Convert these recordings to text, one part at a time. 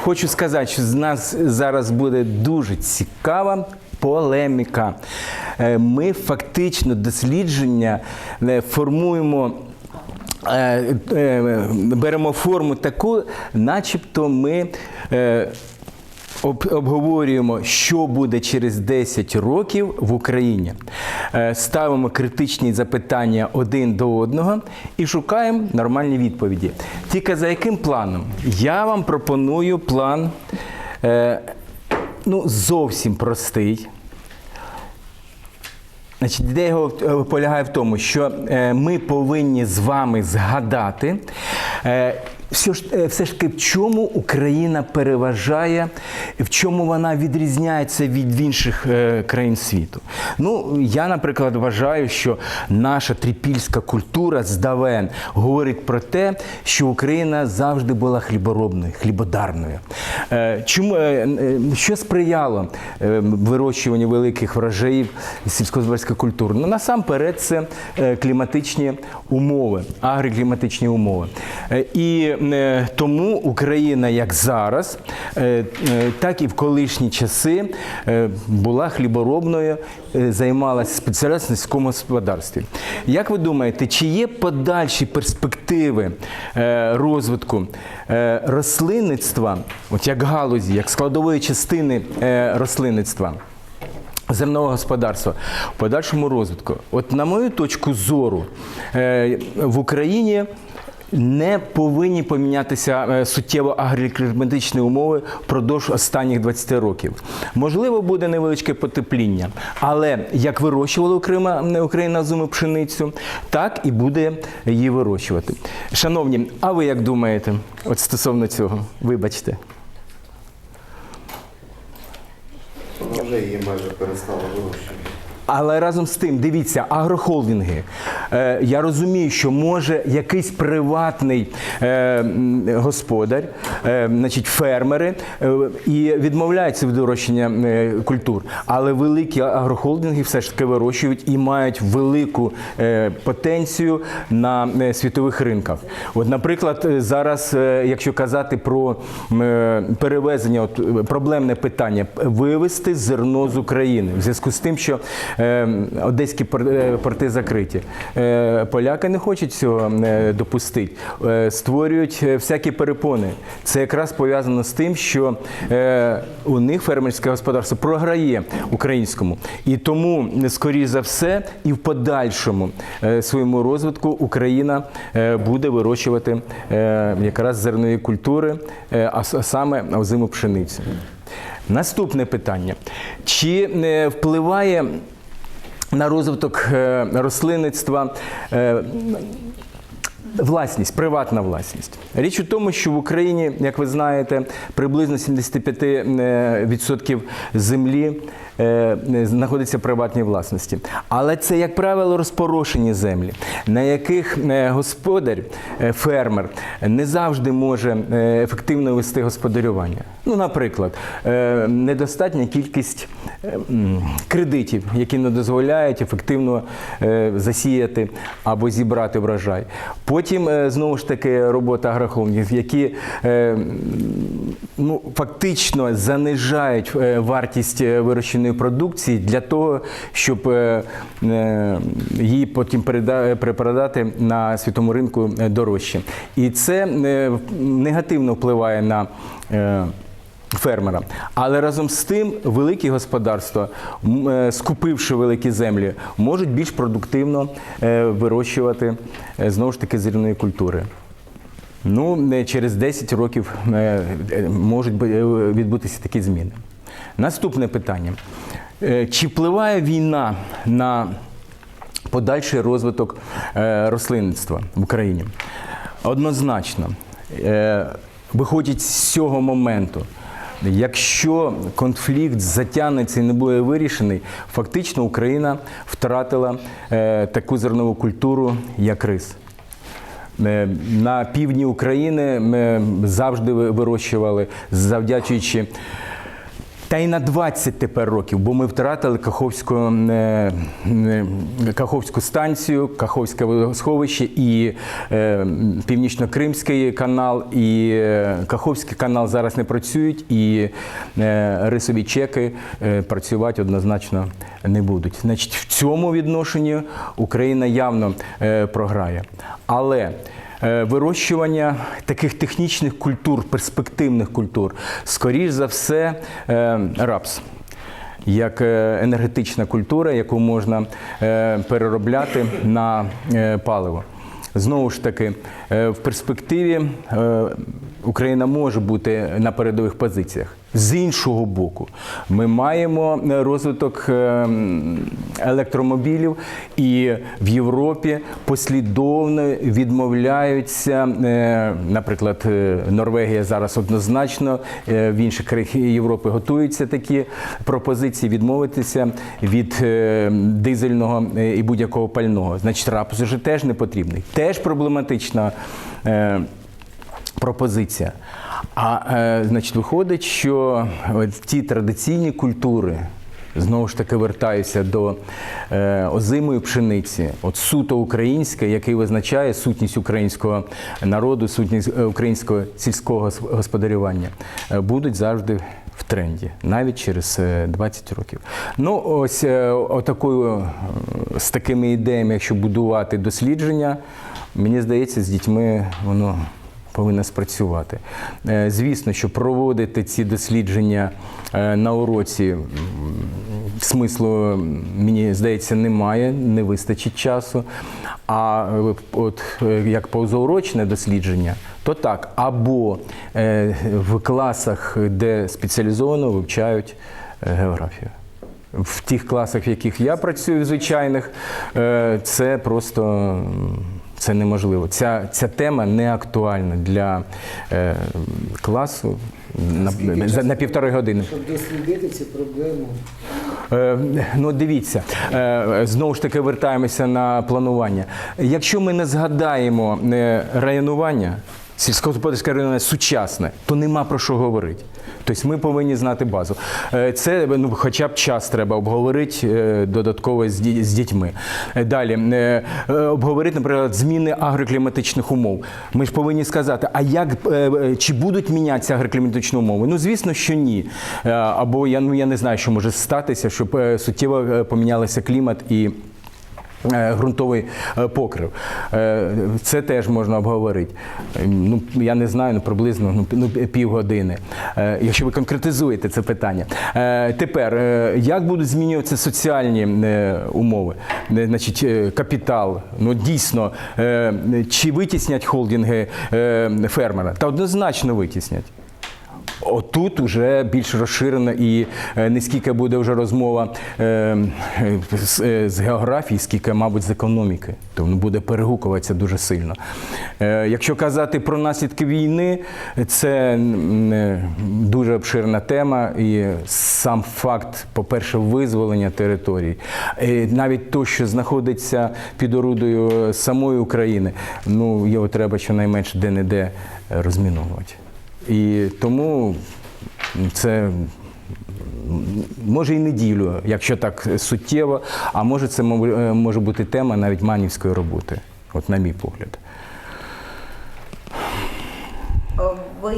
хочу сказати, що з нас зараз буде дуже цікава полеміка. Е, Ми фактично дослідження е, формуємо. е, Беремо форму таку, начебто ми обговорюємо, що буде через 10 років в Україні. Е, Ставимо критичні запитання один до одного і шукаємо нормальні відповіді. Тільки за яким планом? Я вам пропоную план е, ну, зовсім простий. Значить, ідея його е, полягає в тому, що ми повинні з вами згадати, все ж, е, все ж таки, в чому Україна переважає, в чому вона відрізняється від інших е, країн світу. Ну, я, наприклад, вважаю, що наша трипільська культура з давен говорить про те, що Україна завжди була хліборобною, хлібодарною. Е, Чому, що сприяло вирощуванню великих врожаїв сільськогосподарської культури? Ну, насамперед, це кліматичні умови, агрокліматичні умови. І тому Україна, як зараз, е, е, так і в колишні часи е, була хліборобною, займалася спеціально сільському господарстві. Як ви думаєте, чи є подальші перспективи розвитку рослинництва, от як галузі, як складової частини рослинництва? Земного господарства в подальшому розвитку. От на мою точку зору, в Україні не повинні помінятися е, суттєво агрокліматичні умови впродовж останніх 20 років. Можливо, буде невеличке потепління, але як вирощувала Україна, Україна зиму пшеницю, так і буде її вирощувати. Шановні, а ви як думаєте, от стосовно цього? Вибачте. Вже її майже перестала вирощувати. Але разом з тим, дивіться, агрохолдинги. Е, я розумію, що може якийсь приватний е, господар, е, значить, фермери, е, і відмовляються від вирощення е, культур. Але великі агрохолдинги все ж таки вирощують і мають велику е, потенцію на е, світових ринках. От, наприклад, е, зараз, е, якщо казати про е, перевезення, от, проблемне питання вивезти зерно з України в зв'язку з тим, що е, одеські пор- е, порти закриті. Е, поляки не хочуть цього е, допустити, е, створюють е, всякі перепони. Це якраз пов'язано з тим, що е, у них фермерське господарство програє українському. І тому, скоріш за все, і в подальшому е, своєму розвитку Україна е, буде вирощувати е, якраз зернові культури, е, а саме озиму пшеницю. Наступне питання: чи е, впливає на розвиток е, рослинництва е, Власність, приватна власність. Річ у тому, що в Україні, як ви знаєте, приблизно 75% землі е, знаходиться в приватній власності. Але це, як правило, розпорошені землі, на яких е, господар, е, фермер не завжди може е, ефективно вести господарювання. Ну, наприклад, е, недостатня кількість е, кредитів, які не дозволяють ефективно е, засіяти або зібрати врожай. Потім е, знову ж таки робота агрохолдингів, які е, ну, фактично занижають е, вартість е, вирощеної продукції для того, щоб е, е, її потім перепродати на світовому ринку е, дорожче. І це негативно впливає на фермера. Але разом з тим великі господарства, скупивши великі землі, можуть більш продуктивно вирощувати знову ж таки зернові культури. Ну, через 10 років можуть відбутися такі зміни. Наступне питання. Е, Чи впливає війна на подальший розвиток е, рослинництва в Україні? Однозначно. Е, Виходять з цього моменту. Якщо конфлікт затягнеться і не буде вирішений, фактично Україна втратила таку зернову культуру, як рис. На півдні України ми завжди вирощували, завдячуючи Та й на 20 тепер років, бо ми втратили Каховську, е, е, Каховську станцію, Каховське водосховище і е, Північно-Кримський канал, і Каховський канал зараз не працюють, і рисові чеки працювати однозначно не будуть. Значить, в цьому відношенні Україна явно програє. Але Вирощування таких технічних культур, перспективних культур, скоріш за все, е, рапс. Як е, енергетична культура, яку можна е, переробляти на е, паливо. Знову ж таки, е, в перспективі е, Україна може бути на передових позиціях. З іншого боку, ми маємо е, розвиток е, електромобілів, і в Європі послідовно відмовляються, е, наприклад, Норвегія зараз однозначно, в інших країнах Європи готуються такі пропозиції відмовитися від дизельного і будь-якого пального. Значить, рапс вже теж не потрібний. Теж проблематична. Е, пропозиція. А е, значить, виходить, що ті традиційні культури. Знову ж таки вертаюся до е, озимої пшениці, от суто українське, який визначає сутність українського народу, сутність е, українського сільського господарювання, е, будуть завжди в тренді, навіть через е, 20 років. Ну, ось е, отакою, е, з такими ідеями, якщо будувати дослідження, мені здається, з дітьми воно повинна спрацювати. Е, Звісно, що проводити ці дослідження е, на уроці смислу, мені здається, немає, не вистачить часу. А е, от як позаурочне дослідження, то так, або в класах, де спеціалізовано вивчають географію. В тих класах, в яких я працюю, звичайних, це просто це неможливо. Ця, ця тема не актуальна для е, класу на, за- на півтори години. Щоб дослідити цю проблему. Е, Ну, дивіться, е, знову ж таки вертаємося на планування. Якщо ми не згадаємо е, районування, сільськогосподарське районування сучасне, то нема про що говорити. Тобто ми повинні знати базу. Е, Це ну, хоча б час треба обговорити е, додатково з дітьми. Е, Далі обговорити, наприклад, зміни агрокліматичних умов. Ми ж повинні сказати, а як чи будуть мінятися агрокліматичні умови? Ну звісно, що ні. Або я ну я не знаю, що може статися, щоб суттєво помінялися клімат і. Е, Ґрунтовий е, покрив. Е, Це теж можна обговорити. Е, Ну, я не знаю, ну, приблизно ну, ну, півгодини, Е, якщо ви конкретизуєте це питання. Е, Тепер, е, як будуть змінюватися соціальні е, умови? Е, Значить, е, капітал, ну дійсно, е, чи витіснять холдинги е, фермера? Та однозначно витіснять. Отут уже більш розширена і е, не скільки буде вже розмова е, е, з, географії, скільки, мабуть, з економіки. Тому буде перегукуватися дуже сильно. Якщо казати про наслідки війни, це дуже обширна тема, і сам факт, по-перше, визволення територій, навіть то, що знаходиться під орудою самої України, ну його треба щонайменше де-не-де розміновувати. І тому це може і неділю, якщо так суттєво, а може це е, може бути тема навіть манівської роботи, от на мій погляд. Е, Ви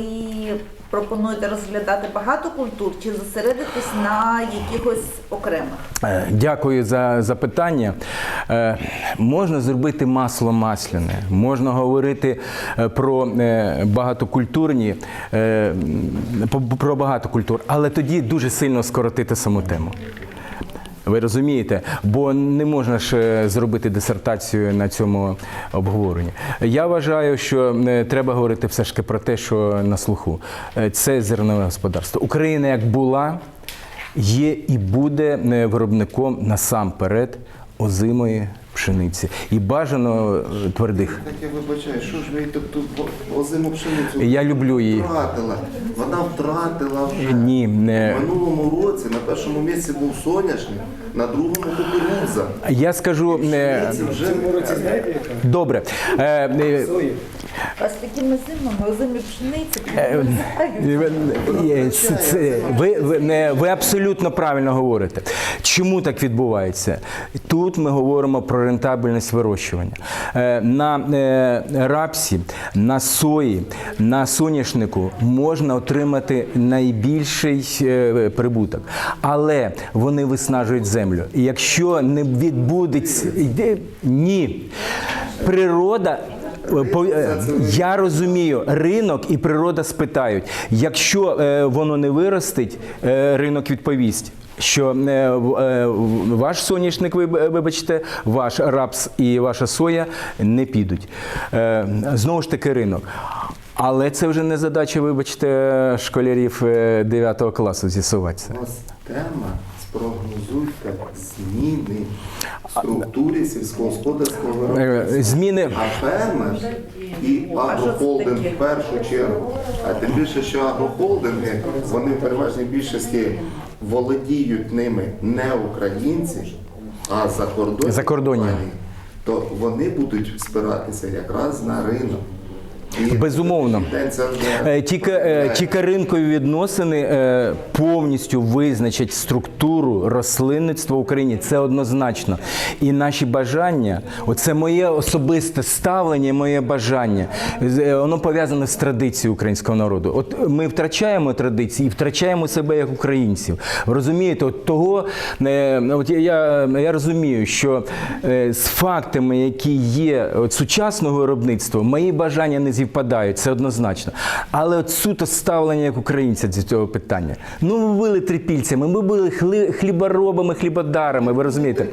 пропонуєте розглядати багато культур чи зосередитись на якихось окремих? Е, Дякую за запитання. Е, Можна зробити масло масляне, можна говорити е, про багатокультурні, про багато культур, але тоді дуже сильно скоротити саму тему. Ви розумієте, бо не можна ж е, зробити дисертацію на цьому обговоренні. Я вважаю, що е, треба говорити все ж таки про те, що на слуху. Е, Це зернове господарство. Україна як була, є і буде виробником насамперед озимої пшениці і бажано е, твердих. Так я вибачаю, що ж ви тобто озиму пшеницю Я люблю її. втратила. Вона втратила вже. Ні, В минулому році на першому місці був соняшник, на другому кукурудза. я скажу. е? Добре. А з такими зимами, озимі пшениці, Е. Е, Ви, ви, ви абсолютно правильно говорите. Чому так відбувається? Тут ми говоримо про рентабельність вирощування. На рапсі, на сої, на соняшнику можна отримати найбільший прибуток, але вони виснажують землю. І якщо не відбудеться йде- ні, природа. е, е, Я розумію, ринок і природа спитають. Якщо е, воно не виростить, ринок відповість. Що ваш соняшник, ви- вибачте, ваш рапс і ваша соя не підуть. Знову ж таки, ринок. Але це вже не задача, вибачте, школярів 9 класу з'ясуватися. У нас тема спрогнозуйте зміни в структурі сільськогосподарського Е, виробництва. Зміни А фермер і агрохолдинг в першу чергу, а тим більше, що агрохолдинги, вони в переважній більшості володіють ними не українці, а закордонні компанії, то вони будуть спиратися якраз на ринок. Безумовно. вже Е, Тільки, е, тільки ринкові відносини е, повністю визначать структуру рослинництва в Україні. Це однозначно. І наші бажання, оце моє особисте ставлення, моє бажання, воно пов'язане з традицією українського народу. От ми втрачаємо традиції і втрачаємо себе як українців. Розумієте, от того от я, я, розумію, що з фактами, які є от сучасного виробництва, мої бажання не зівпадають, це однозначно. Але от суто ставлення як українця до цього питання. Ну, ми були трипільцями, ми були хли, хліборобами, хлібодарами, ви розумієте?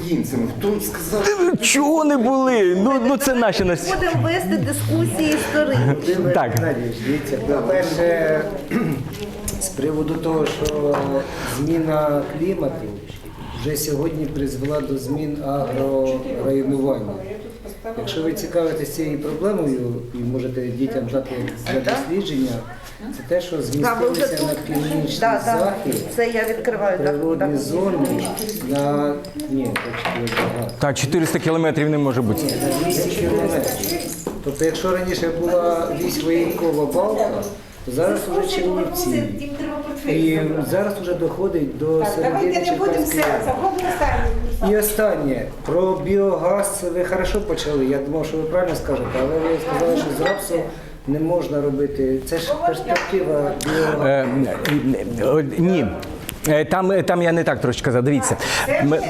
українцями. Хто сказав? Чого не були? Ну, ну це наші нас. Будемо вести дискусії історичні. Так. Дивіться, по-перше, з приводу того, що зміна клімату вже сьогодні призвела до змін агрорайонування. Якщо ви цікавитесь цією проблемою і можете дітям дати для дослідження, це те, що змістилися на північний Да, да. захід Це я відкриваю. природні так. зони на ні, багато. Так, 400 кілометрів не може бути. На 200 кілометрів. Тобто, якщо раніше була вісь воєнкова балка, то зараз вже Чернівці. І зараз вже доходить до середини Давайте не будемо все, заходимо останнє. І останнє про біогаз ви хорошо почали. Я думав, що ви правильно скажете, але ви сказали, що з рапсу не можна робити. Це ж перспектива біогазу. Е, ні. Е, Там, е, там я не так трошки казав. Дивіться. Ми-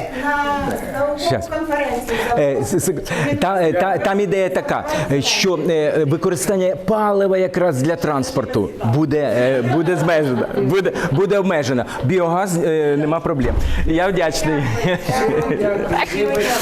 на конференцію. Е, Та, та, там ідея така, що використання палива якраз для транспорту буде, буде змежено, буде, буде обмежено. Біогаз нема проблем. Я вдячний.